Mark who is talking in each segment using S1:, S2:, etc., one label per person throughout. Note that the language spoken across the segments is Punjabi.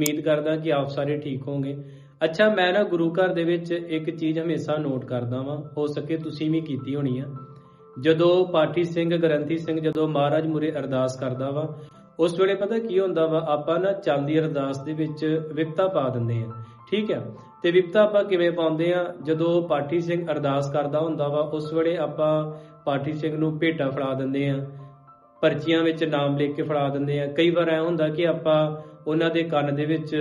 S1: ਉਮੀਦ ਕਰਦਾ ਕਿ ਆਪ ਸਾਰੇ ਠੀਕ ਹੋਵੋਗੇ ਅੱਛਾ, ਮੈਂ ਨਾ ਗੁਰੂ ਘਰ ਦੇ ਵਿੱਚ ਇੱਕ ਚੀਜ਼ ਹਮੇਸ਼ਾ ਨੋਟ ਕਰਦਾ ਵਾਂ। ਹੋ ਸਕੇ ਤੁਸੀਂ ਵੀ ਕੀਤੀ ਹੋਣੀ ਆ। ਜਦੋਂ ਪਾਠੀ ਸਿੰਘ ਗ੍ਰੰਥੀ ਸਿੰਘ ਜਦੋਂ ਮਹਾਰਾਜ ਮੁਰੇ ਅਰਦਾਸ ਕਰਦਾ ਵਾ, ਉਸ ਵੇਲੇ ਪਤਾ ਕੀ ਹੁੰਦਾ ਵਾ, ਆਪਾਂ ਨਾ ਚੱਲਦੀ ਅਰਦਾਸ ਦੇ ਵਿੱਚ ਵਿਪਤਾ ਪਾ ਦਿੰਦੇ ਆ। ਠੀਕ ਹੈ ਤੇ ਵਿਪਤਾ ਆਪਾਂ ਕਿਵੇਂ ਪਾਉਂਦੇ ਆ? ਜਦੋਂ ਪਾਠੀ ਸਿੰਘ ਅਰਦਾਸ ਕਰਦਾ ਹੁੰਦਾ ਵਾ, ਉਸ ਵੇਲੇ ਆਪਾਂ ਪਾਠੀ ਸਿੰਘ ਨੂੰ ਭੇਟਾ ਫੜਾ ਦਿੰਦੇ ਆ। ਪਰਚੀਆਂ ਵਿੱਚ ਨਾਮ ਲਿਖ ਕੇ ਫੜਾ ਦਿੰਦੇ ਆ। ਕਈ ਵਾਰ ਐ ਹੁੰਦਾ ਕਿ ਆਪਾਂ ਉਹਨਾਂ ਦੇ ਕੰਨ ਦੇ ਵਿੱਚ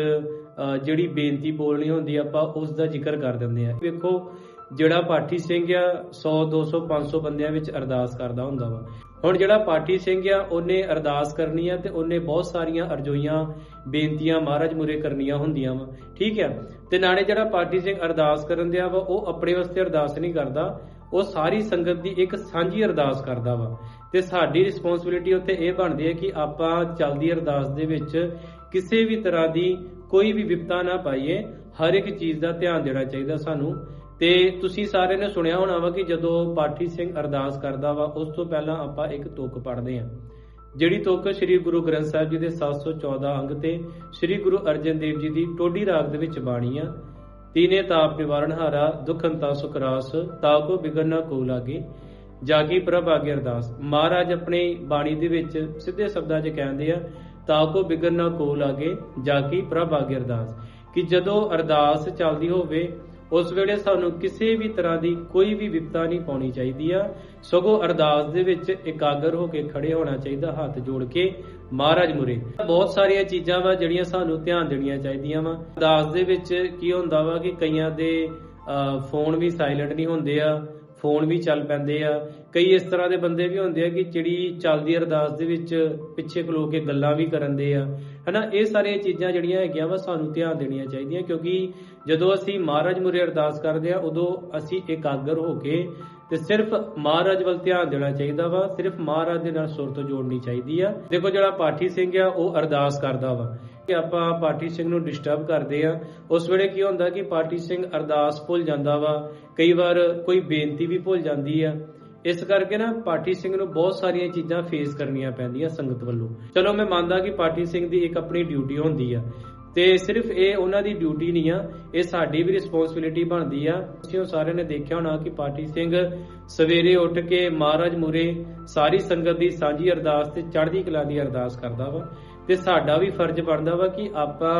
S1: ਅਹ, ਜਿਹੜੀ ਬੇਨਤੀ ਬੋਲਣੀ ਹੁੰਦੀ ਆ, ਆਪਾਂ ਉਸ ਦਾ ਜ਼ਿਕਰ ਕਰ ਦਿੰਦੇ ਆ। ਵੇਖੋ ਜਿਹੜਾ ਪਾਠੀ ਸਿੰਘ ਆ 100 200 500 ਬੰਦਿਆਂ ਵਿੱਚ ਅਰਦਾਸ ਕਰਦਾ ਹੁੰਦਾ ਵਾ। ਹੁਣ ਜਿਹੜਾ ਪਾਠੀ ਸਿੰਘ ਆ, ਉਹਨੇ ਅਰਦਾਸ ਕਰਨੀ ਆ ਤੇ ਉਹਨੇ ਬਹੁਤ ਸਾਰੀਆਂ ਅਰਜ਼ੋਈਆਂ, ਬੇਨਤੀਆਂ ਮਹਾਰਾਜ ਮੁਰੇ ਕਰਨੀਆਂ ਹੁੰਦੀਆਂ ਵਾ। ਠੀਕ ਆ? ਤੇ ਨਾਲੇ ਜਿਹੜਾ ਪਾਠੀ ਸਿੰਘ ਅਰਦਾਸ ਕਰਨ ਦਿਆ ਵਾ, ਉਹ ਆਪਣੇ ਵਾਸਤੇ ਅਰਦਾਸ ਨਹੀਂ ਕਰਦਾ। ਉਹ ਸਾਰੀ ਸੰਗਤ ਦੀ ਇੱਕ ਸਾਂਝੀ ਅਰਦਾਸ ਕਰਦਾ ਵਾ। ਤੇ ਸਾਡੀ ਰਿਸਪੌਂਸਿਬਿਲਿਟੀ ਉੱਤੇ ਇਹ ਬਣਦੀ ਹੈ ਕਿ ਆਪਾਂ ਚੱਲਦੀ ਅਰਦਾਸ ਦੇ ਵਿੱਚ ਕਿਸੇ ਵੀ ਤਰ੍ਹਾਂ ਦੀ ਕੋਈ ਵੀ ਵਿਪਤਾ ਨਾ ਪਾਈਏ। ਹਰ ਇੱਕ ਚੀਜ਼ ਦਾ ਧਿਆਨ ਦੇਣਾ ਚਾਹੀਦਾ ਸਾਨੂੰ। ਤੇ ਤੁਸੀਂ ਸਾਰਿਆਂ ਨੇ ਸੁਣਿਆ ਹੋਣਾ ਵਾ ਕਿ ਜਦੋਂ ਪਾਠੀ ਸਿੰਘ ਅਰਦਾਸ ਕਰਦਾ ਵਾ, ਉਸ ਤੋਂ ਪਹਿਲਾਂ ਆਪਾਂ ਇੱਕ ਤੁਕ ਪੜ੍ਹਦੇ ਹਾਂ। ਜਿਹੜੀ ਤੁਕ ਸ੍ਰੀ ਗੁਰੂ ਗ੍ਰੰਥ ਸਾਹਿਬ ਜੀ ਦੇ 714 ਅੰਗ ਤੇ ਸ੍ਰੀ ਗੁਰੂ ਅਰਜਨ ਦੇਵ ਜੀ ਦੀ ਟੋਡੀ ਰਾਗ ਦੇ ਵਿੱਚ ਬਾਣੀ ਆ। ਤੀਨੇ ਤਾਪ ਨਿਵਾਰਨ ਹਾਰਾ ਦੁਖੰਤਾ ਸੁਖ ਰਾਸ ਤਾ ਕੋ ਬਿਗਨ ਨਾ ਕੋ ਲਾਗੇ। ਜਾਗੀ ਪ੍ਰਭ ਆਗੇ ਅਰਦਾਸ। ਮਹਾਰਾਜ ਆਪਣੀ ਬਾਣੀ ਦੇ ਵਿੱਚ ਸਿੱਧੇ ਸ਼ਬਦਾਂ 'ਚ ਕਹਿੰਦੇ ਆ ਤਾ ਕੋ ਬਿਗਨ ਨਾ ਕੋ ਲਾਗੇ, ਜਾਗੀ ਪ੍ਰਭ ਆਗੇ ਅਰਦਾਸ। ਕਿ ਜਦੋਂ ਅਰਦਾਸ ਚੱਲਦੀ ਹੋਵੇ ਉਸ ਵੇਲੇ ਸਾਨੂੰ ਕਿਸੇ ਵੀ ਤਰ੍ਹਾਂ ਦੀ ਕੋਈ ਵੀ ਵਿਪਤਾ ਨਹੀਂ ਪਾਉਣੀ ਚਾਹੀਦੀ ਆ। ਸਗੋਂ ਅਰਦਾਸ ਦੇ ਵਿੱਚ ਇਕਾਗਰ ਹੋ ਕੇ ਖੜੇ ਹੋਣਾ ਚਾਹੀਦਾ, ਹੱਥ ਜੋੜ ਕੇ। ਮਹਾਰਾਜ ਮੁਰੇ, ਬਹੁਤ ਸਾਰੀਆਂ ਚੀਜ਼ਾਂ ਵਾ ਜਿਹੜੀਆਂ ਸਾਨੂੰ ਧਿਆਨ ਦੇਣੀਆਂ ਚਾਹੀਦੀਆਂ ਵਾ। ਅਰਦਾਸ ਦੇ ਵਿੱਚ ਕੀ ਹੁੰਦਾ ਵਾ ਕਿ ਕਈਆਂ ਦੇ ਫੋਨ ਵੀ ਸਾਇਲੈਂਟ ਨਹੀਂ ਹੁੰਦੇ ਆ। ਫੋਨ ਵੀ ਚੱਲ ਪੈਂਦੇ ਆ। ਕਈ ਇਸ ਤਰ੍ਹਾਂ ਦੇ ਬੰਦੇ ਵੀ ਹੁੰਦੇ ਆ ਕਿ ਜਿਹੜੀ ਚੱਲਦੀ ਅਰਦਾਸ ਦੇ ਵਿੱਚ ਪਿੱਛੇ ਖਲੋ ਕੇ ਗੱਲਾਂ ਵੀ ਕਰਨ ਦੇ ਆ। ਹਨਾ, ਇਹ ਸਾਰੀਆਂ ਚੀਜ਼ਾਂ ਜਿਹੜੀਆਂ ਹੈਗੀਆਂ ਵਾ ਸਾਨੂੰ ਧਿਆਨ ਦੇਣੀਆਂ ਚਾਹੀਦੀਆਂ ਕਿਉਂਕਿ ਜਦੋਂ ਅਸੀਂ ਮਹਾਰਾਜ ਮੁਰੇ ਅਰਦਾਸ ਕਰਦੇ ਆ, ਉਦੋਂ ਅਸੀਂ ਇਕਾਗਰ ਹੋ ਕੇ ਤੇ ਸਿਰਫ ਮਹਾਰਾਜ ਵੱਲ ਧਿਆਨ ਦੇਣਾ ਚਾਹੀਦਾ ਵਾ, ਸਿਰਫ ਮਹਾਰਾਜ ਦੇ ਨਾਲ ਸੁਰਤ ਜੋੜਨੀ ਚਾਹੀਦੀ ਆ। ਦੇਖੋ ਜਿਹੜਾ ਪਾਠੀ ਸਿੰਘ ਆ, ਉਹ ਅਰਦਾਸ ਕਰਦਾ ਵਾ ਕਿ ਆਪਾਂ ਪਾਠੀ ਸਿੰਘ ਨੂੰ ਡਿਸਟਰਬ ਕਰਦੇ ਆ। ਉਸ ਵੇਲੇ ਕੀ ਹੁੰਦਾ ਕਿ ਪਾਠੀ ਸਿੰਘ ਅਰਦਾਸ ਭੁੱਲ ਜਾਂਦਾ ਵਾ, ਕਈ ਵਾਰ ਕੋਈ ਬੇਨਤੀ ਵੀ ਭੁੱਲ ਜਾਂਦੀ ਆ। ਇਸ ਕਰਕੇ ਨਾ ਪਾਠੀ ਸਿੰਘ ਨੂੰ ਬਹੁਤ ਸਾਰੀਆਂ ਚੀਜ਼ਾਂ ਫੇਸ ਕਰਨੀਆਂ ਪੈਂਦੀਆਂ ਸੰਗਤ ਵੱਲੋਂ। ਚਲੋ ਮੈਂ ਮੰਨਦਾ ਕਿ ਪਾਠੀ ਸਿੰਘ ਦੀ ਇੱਕ ਆਪਣੀ ਡਿਊਟੀ ਹੁੰਦੀ ਆ। ਤੇ ਸਿਰਫ ਇਹ ਉਹਨਾਂ ਦੀ ਡਿਊਟੀ ਨਹੀਂ ਆ, ਇਹ ਸਾਡੀ ਵੀ ਰਿਸਪੌਂਸਿਬਿਲਿਟੀ ਬਣਦੀ ਆ। ਤੁਸੀਂ ਸਾਰਿਆਂ ਨੇ ਦੇਖਿਆ ਹੋਣਾ ਕਿ ਪਾਠੀ ਸਿੰਘ ਸਵੇਰੇ ਉੱਠ ਕੇ ਮਹਾਰਾਜ ਮੁਰੇ ਸਾਰੀ ਸੰਗਤ ਦੀ ਸਾਂਝੀ ਅਰਦਾਸ ਤੇ ਚੜ੍ਹਦੀ ਕਲਾ ਦੀ ਅਰਦਾਸ ਕਰਦਾ ਵਾ। ਤੇ ਸਾਡਾ ਵੀ ਫਰਜ਼ ਬਣਦਾ ਵਾ ਕਿ ਆਪਾਂ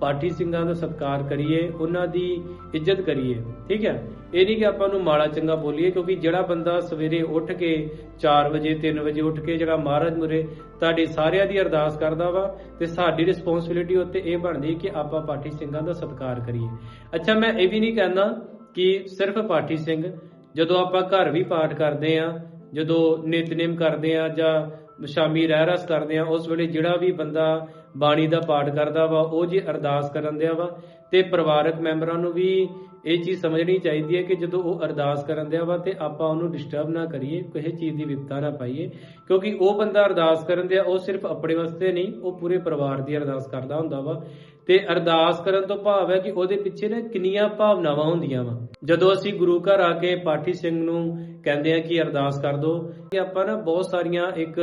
S1: ਪਾਠੀ ਸਿੰਘਾਂ ਦਾ ਸਤਿਕਾਰ ਕਰੀਏ, ਉਹਨਾਂ ਦੀ ਇੱਜ਼ਤ ਕਰੀਏ। ਠੀਕ ਹੈ? ਇਹ ਨਹੀਂ ਕਿ ਆਪਾਂ ਨੂੰ ਮਾੜਾ ਚੰਗਾ ਬੋਲੀਏ, ਕਿਉਂਕਿ ਜਿਹੜਾ ਬੰਦਾ ਸਵੇਰੇ ਉੱਠ ਕੇ 4 ਵਜੇ 3 ਵਜੇ ਉੱਠ ਕੇ ਜਿਹੜਾ ਮਹਾਰਾਜ ਮੁਰੇ ਤੁਹਾਡੇ ਸਾਰਿਆਂ ਦੀ ਅਰਦਾਸ ਕਰਦਾ ਵਾ ਤੇ ਸਾਡੀ ਰਿਸਪੌਂਸਿਬਿਲਿਟੀ ਉੱਤੇ ਇਹ ਬਣਦੀ ਕਿ ਆਪਾਂ ਪਾਠੀ ਸਿੰਘਾਂ ਦਾ ਸਤਿਕਾਰ ਕਰੀਏ। ਅੱਛਾ, ਮੈਂ ਇਹ ਵੀ ਨਹੀਂ ਕਹਿੰਦਾ ਕਿ ਸਿਰਫ ਪਾਠੀ ਸਿੰਘ, ਜਦੋਂ ਆਪਾਂ ਘਰ ਵੀ ਪਾਠ ਕਰਦੇ ਆ ਜਦੋਂ ਨਿਤਨੇਮ ਕਰਦੇ ਆ ਜਾਂ ਸ਼ਾਮੀ ਰਹਿ ਰਸ ਕਰਦੇ ਆ, ਉਸ ਵੇਲੇ ਜਿਹੜਾ ਵੀ ਬੰਦਾ ਬਾਣੀ ਦਾ ਪਾਠ ਕਰਦਾ ਵਾ, ਉਹ ਜੀ ਅਰਦਾਸ ਕਰਨ ਦਿਆ ਵਾ ਤੇ ਪਰਿਵਾਰਕ ਮੈਂਬਰਾਂ ਨੂੰ ਵੀ ਇਹ ਚੀਜ਼ ਸਮਝਣੀ ਚਾਹੀਦੀ ਹੈ ਕਿ ਜਦੋਂ ਉਹ ਅਰਦਾਸ ਕਰਨ ਦਿਆ ਵਾ ਤੇ ਆਪਾਂ ਉਹਨੂੰ ਡਿਸਟਰਬ ਨਾ ਕਰੀਏ, ਕਿਸੇ ਚੀਜ਼ ਦੀ ਵਿਪਤਾ ਨਾ ਪਾਈਏ, ਕਿਉਂਕਿ ਉਹ ਬੰਦਾ ਅਰਦਾਸ ਕਰਨ ਦਿਆ, ਉਹ ਸਿਰਫ ਆਪਣੇ ਵਾਸਤੇ ਨਹੀਂ, ਉਹ ਪੂਰੇ ਪਰਿਵਾਰ ਦੀ ਅਰਦਾਸ ਕਰਦਾ ਹੁੰਦਾ ਵਾ। ਤੇ ਅਰਦਾਸ ਕਰਨ ਤੋਂ ਭਾਵ ਹੈ ਕਿ ਉਹਦੇ ਪਿੱਛੇ ਨਾ ਕਿੰਨੀਆਂ ਭਾਵਨਾਵਾਂ ਹੁੰਦੀਆਂ ਵਾ। ਜਦੋਂ ਅਸੀਂ ਗੁਰੂ ਘਰ ਆ ਕੇ ਪਾਠੀ ਸਿੰਘ ਨੂੰ ਕਹਿੰਦੇ ਆ ਕਿ ਅਰਦਾਸ ਕਰ ਦੋ ਕਿ ਆਪਾਂ ਨਾ ਬਹੁਤ ਸਾਰੀਆਂ ਇੱਕ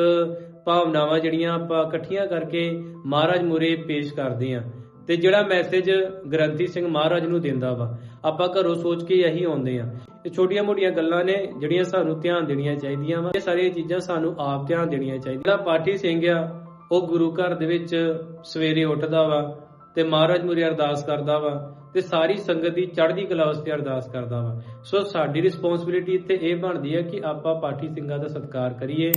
S1: ਭਾਵਨਾਵਾਂ ਜਿਹੜੀਆਂ ਆਪਾਂ ਇਕੱਠੀਆਂ ਕਰਕੇ ਮਹਾਰਾਜ ਮੁਰੇ ਪੇਸ਼ ਕਰਦੇ ਆ। ਤੇ ਜਿਹੜਾ ਮੈਸੇਜ ਗ੍ਰੰਥੀ ਸਿੰਘ ਮਹਾਰਾਜ ਨੂੰ ਦਿੰਦਾ ਵਾ ਆਪਾਂ ਘਰੋਂ ਸੋਚ ਕੇ ਇਹੀ ਆਉਂਦੇ ਆ ਇਹ ਛੋਟੀਆਂ-ਮੋਟੀਆਂ ਗੱਲਾਂ ਨੇ ਜਿਹੜੀਆਂ ਸਾਨੂੰ ਧਿਆਨ ਦੇਣੀਆਂ ਚਾਹੀਦੀਆਂ ਵਾ। ਇਹ ਸਾਰੀਆਂ ਚੀਜ਼ਾਂ ਸਾਨੂੰ ਆਪ ਧਿਆਨ ਦੇਣੀਆਂ ਚਾਹੀਦੀਆਂ। ਜਿਹੜਾ ਪਾਠੀ ਸਿੰਘ ਆ, ਉਹ ਗੁਰੂ ਘਰ ਦੇ ਵਿੱਚ ਸਵੇਰੇ ਉੱਠਦਾ ਵਾ ਤੇ ਮਹਾਰਾਜ ਮੁਰੇ ਅਰਦਾਸ ਕਰਦਾ ਵਾ ਤੇ ਸਾਰੀ ਸੰਗਤ ਦੀ ਚੜ੍ਹਦੀ ਕਲਾ ਵਾਸਤੇ ਅਰਦਾਸ ਕਰਦਾ ਵਾ। ਸੋ ਸਾਡੀ ਰਿਸਪੌਂਸਿਬਿਲਿਟੀ ਇੱਥੇ ਇਹ ਬਣਦੀ ਹੈ ਕਿ ਆਪਾਂ ਪਾਠੀ ਸਿੰਘਾਂ ਦਾ ਸਤਿਕਾਰ ਕਰੀਏ।